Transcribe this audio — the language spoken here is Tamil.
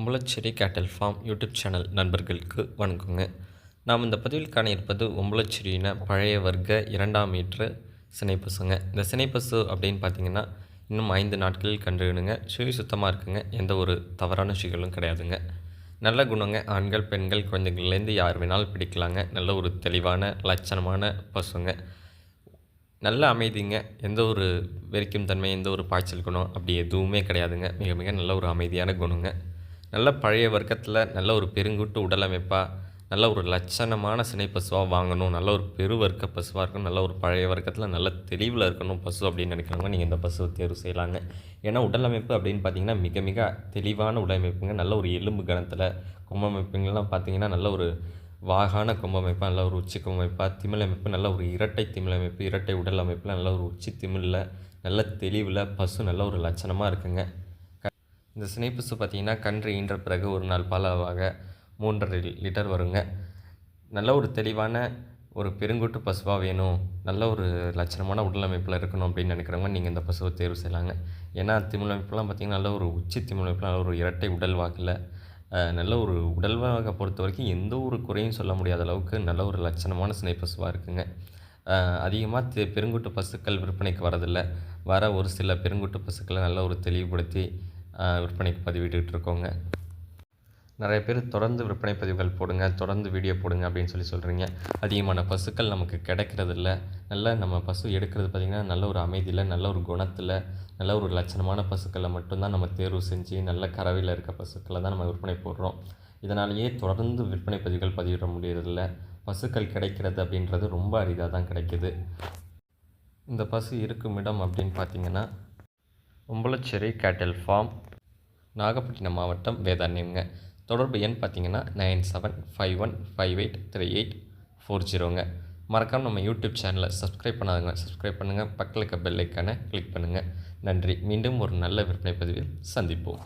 ஒம்பளச்சேரி கேட்டல் ஃபார்ம் யூடியூப் சேனல் நண்பர்களுக்கு வணக்கங்க. நாம் இந்த பதிவில் காண இருப்பது ஒம்பளச்சேரியின பழைய வர்க்க இரண்டாம் மீட்ரு சினைப்பசுங்க. இந்த சினைப்பசு அப்படின்னு பார்த்தீங்கன்னா இன்னும் ஐந்து நாட்களில் கண்டுகிடுங்க சுழி சுத்தமாக இருக்குங்க. எந்த ஒரு தவறான சுழிகளும் கிடையாதுங்க. நல்ல குணங்க. ஆண்கள் பெண்கள் குழந்தைகள்லேருந்து யார் வேணாலும் பிடிக்கலாங்க. நல்ல ஒரு தெளிவான லட்சணமான பசுங்க. நல்ல அமைதிங்க. எந்த ஒரு வெறிக்கும் தன்மை எந்த ஒரு பாய்ச்சல் குணம் அப்படி எதுவுமே கிடையாதுங்க. மிக மிக நல்ல ஒரு அமைதியான குணங்க. நல்ல பழைய வர்க்கத்தில் நல்ல ஒரு பெருங்குட்டு உடலமைப்பாக நல்ல ஒரு லட்சணமான சினை பசுவாக வாங்கணும் நல்ல ஒரு பெரு வர்க்க பசுவாக இருக்கணும் நல்ல ஒரு பழைய வர்க்கத்தில் நல்ல தெளிவில் இருக்கணும் பசு அப்படின்னு நினைக்கிறவங்க நீங்கள் இந்த பசுவை தேர்வு செய்யலாங்க ஏன்னா உடலமைப்பு அப்படின்னு பார்த்தீங்கன்னா மிக மிக தெளிவான உடலமைப்புங்க நல்ல ஒரு எலும்பு கணத்தில் கும்பமைப்புங்கள்லாம் பார்த்தீங்கன்னா நல்ல ஒரு வாகான கும்பமைப்பாக நல்ல ஒரு உச்சி கும்பமைப்பாக திமிழமைப்பு நல்ல ஒரு இரட்டை திமிழமைப்பு இரட்டை உடல் அமைப்பில் நல்ல ஒரு உச்சி திமிழில் நல்ல தெளிவில் பசு நல்ல ஒரு லட்சணமாக இருக்குங்க இந்த சினைப்பசு பார்த்திங்கன்னா கன்று ஈன்ற பிறகு ஒரு நாள் பாலாவாக மூன்றரை லிட்டர் வருங்க. நல்ல ஒரு தெளிவான ஒரு பெருங்கூட்டு பசுவாக வேணும். நல்ல ஒரு லட்சணமான உடலமைப்பில் இருக்கணும் அப்படின்னு நினைக்கிறவங்க நீங்கள் இந்த பசுவை தேர்வு செய்யலாங்க. ஏன்னா திமிழமைப்புலாம் பார்த்திங்கன்னா நல்ல ஒரு உச்சி திமிழ் நல்ல ஒரு இரட்டை உடல் வாக்கில் நல்ல ஒரு உடல்வாக பொறுத்த வரைக்கும் எந்த ஒரு குறையும் சொல்ல முடியாத அளவுக்கு நல்ல ஒரு லட்சணமான சினை பசுவாக இருக்குங்க அதிகமாக தெ பெருங்குட்டு பசுக்கள் விற்பனைக்கு வரதில்லை. வர ஒரு சில பெருங்குட்டு பசுக்களை நல்ல ஒரு தெளிவுபடுத்தி விற்பனைக்கு பதிவிட்டுக்கிட்டு இருக்கோங்க. நிறைய பேர் தொடர்ந்து விற்பனை பதிவுகள் போடுங்க தொடர்ந்து வீடியோ போடுங்க அப்படின்னு சொல்லி சொல்கிறீங்க அதிகமான பசுக்கள் நமக்கு கிடைக்கிறதில்ல. நல்ல நம்ம பசு எடுக்கிறது பார்த்திங்கன்னா நல்ல ஒரு அமைதியில் நல்ல ஒரு குணத்தில் நல்ல ஒரு லட்சணமான பசுக்களை மட்டும்தான் நம்ம தேர்வு செஞ்சு நல்ல கறவையில் இருக்க பசுக்களை தான் நம்ம விற்பனை போடுறோம். இதனாலேயே தொடர்ந்து விற்பனை பதிவுகள் பதிவிட முடியறதில்ல. பசுக்கள் கிடைக்கிறது அப்படின்றது ரொம்ப அரிதாக தான் கிடைக்கிது. இந்த பசு இருக்கும் இடம் அப்படின்னு பார்த்தீங்கன்னா உம்பளச்சேரி கேட்டல் ஃபார்ம் நாகப்பட்டினம் மாவட்டம் வேதாரண்யம்ங்க. தொடர்பு எண் பார்த்தீங்கன்னா nine seven five one five eight three eight four ஜீரோங்க. மறக்காமல் நம்ம யூடியூப் சேனலை சப்ஸ்கிரைப் பண்ணாதுங்க சப்ஸ்கிரைப் பண்ணுங்கள் பக்கத்தில் இருக்க பெல் ஐக்கானை கிளிக் பண்ணுங்கள் நன்றி. மீண்டும் ஒரு நல்ல விற்பனை பதிவில் சந்திப்போம்.